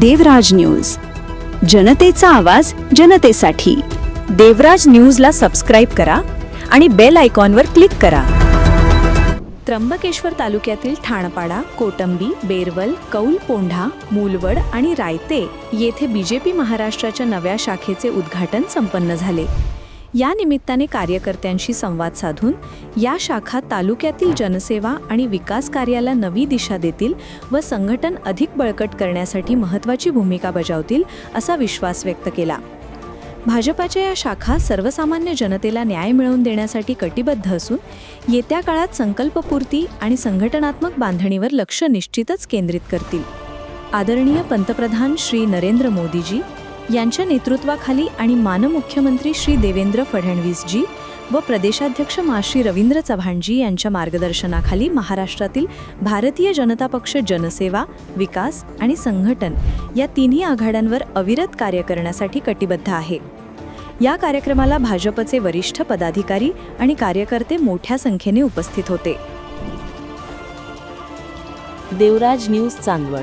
देवराज news. जनतेचा आवाज जनतेसाठी. देवराज न्यूजला सबस्क्राईब करा आणि बेल आयकॉनवर क्लिक करा. त्र्यंबकेश्वर तालुक्यातील ठाणपाडा कोटंबी बेरवल कौल पोंढा मूलवड आणि रायते येथे बीजेपी महाराष्ट्राच्या नव्या शाखेचे उद्घाटन संपन्न झाले. या निमित्ताने कार्यकर्त्यांशी संवाद साधून या शाखा तालुक्यातील जनसेवा आणि विकास कार्याला नवी दिशा देतील व संघटन अधिक बळकट करण्यासाठी महत्त्वाची भूमिका बजावतील असा विश्वास व्यक्त केला. भाजपाच्या या शाखा सर्वसामान्य जनतेला न्याय मिळवून देण्यासाठी कटिबद्ध असून येत्या काळात संकल्पपूर्ती आणि संघटनात्मक बांधणीवर लक्ष निश्चितच केंद्रित करतील. आदरणीय पंतप्रधान श्री नरेंद्र मोदीजी यांच्या नेतृत्वाखाली आणि मानमुख्यमंत्री श्री देवेंद्र फडणवीसजी व प्रदेशाध्यक्ष माश्री रवींद्र चव्हाणजी यांच्या मार्गदर्शनाखाली महाराष्ट्रातील भारतीय जनता पक्ष जनसेवा विकास आणि संघटन या तिन्ही आघाड्यांवर अविरत कार्य करण्यासाठी कटिबद्ध आहे. या कार्यक्रमाला भाजपचे वरिष्ठ पदाधिकारी आणि कार्यकर्ते मोठ्या संख्येने उपस्थित होते. देवराज न्यूज चांदवड